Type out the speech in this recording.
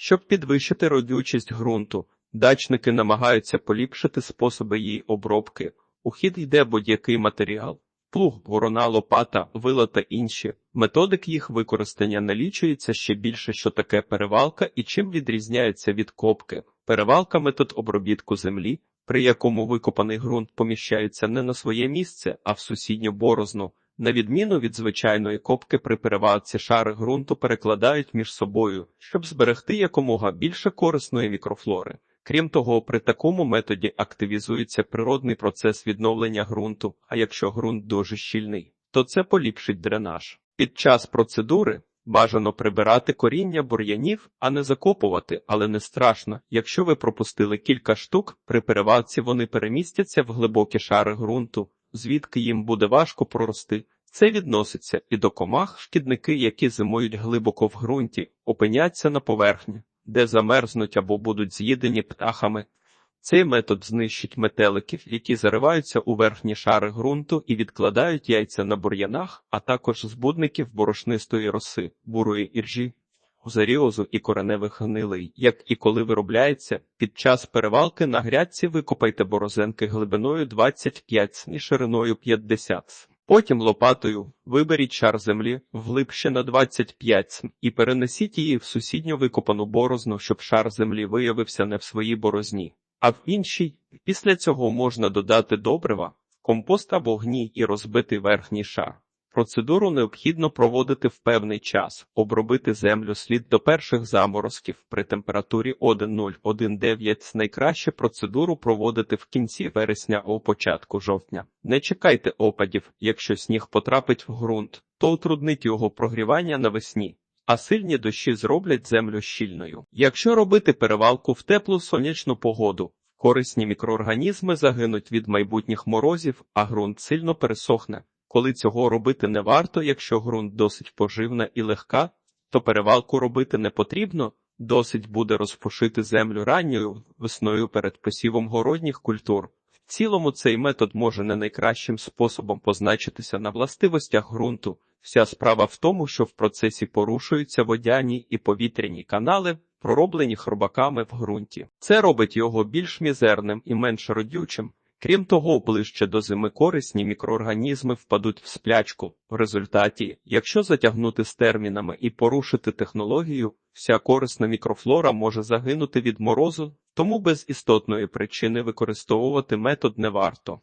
Щоб підвищити родючість ґрунту, дачники намагаються поліпшити способи її обробки. У хід йде будь-який матеріал. Плуг, борона, лопата, вила та інші. Методик їх використання налічується ще більше, що таке перевалка і чим відрізняється від копки. Перевалка метод обробітку землі, при якому викопаний ґрунт поміщається не на своє місце, а в сусідню борозну. На відміну від звичайної копки при перевалці шари ґрунту перекладають між собою, щоб зберегти якомога більше корисної мікрофлори. Крім того, при такому методі активізується природний процес відновлення ґрунту, а якщо ґрунт дуже щільний, то це поліпшить дренаж. Під час процедури бажано прибирати коріння бур'янів, а не закопувати, але не страшно. Якщо ви пропустили кілька штук, при перевалці вони перемістяться в глибокі шари ґрунту, звідки їм буде важко прорости. Це відноситься і до комах, шкідники, які зимують глибоко в ґрунті, опиняться на поверхні, де замерзнуть або будуть з'їдені птахами. Цей метод знищить метеликів, які зариваються у верхні шари ґрунту і відкладають яйця на бур'янах, а також збудників борошнистої роси, бурої іржі, заріозу і кореневих гнилий. Як і коли виробляється, під час перевалки на грядці викопайте борозенки глибиною 25 см і шириною 50 см. Потім лопатою виберіть шар землі вглибше на 25 см і перенесіть її в сусідню викопану борозну, щоб шар землі виявився не в своїй борозні, а в іншій. Після цього можна додати добрива, компост або гній і розбити верхній шар. Процедуру необхідно проводити в певний час, обробити землю слід до перших заморозків при температурі 1,0-1,9. Найкраще процедуру проводити в кінці вересня або початку жовтня. Не чекайте опадів, якщо сніг потрапить в ґрунт, то утруднить його прогрівання навесні. А сильні дощі зроблять землю щільною. Якщо робити перевалку в теплу сонячну погоду, корисні мікроорганізми загинуть від майбутніх морозів, а ґрунт сильно пересохне. Коли цього робити не варто, якщо ґрунт досить поживна і легка, то перевалку робити не потрібно, досить буде розпушити землю ранньою весною перед посівом городніх культур. В цілому цей метод може не найкращим способом позначитися на властивостях ґрунту. Вся справа в тому, що в процесі порушуються водяні і повітряні канали, пророблені хробаками в ґрунті. Це робить його більш мізерним і менш родючим. Крім того, ближче до зими корисні мікроорганізми впадуть в сплячку. В результаті, якщо затягнути з термінами і порушити технологію, вся корисна мікрофлора може загинути від морозу, тому без істотної причини використовувати метод не варто.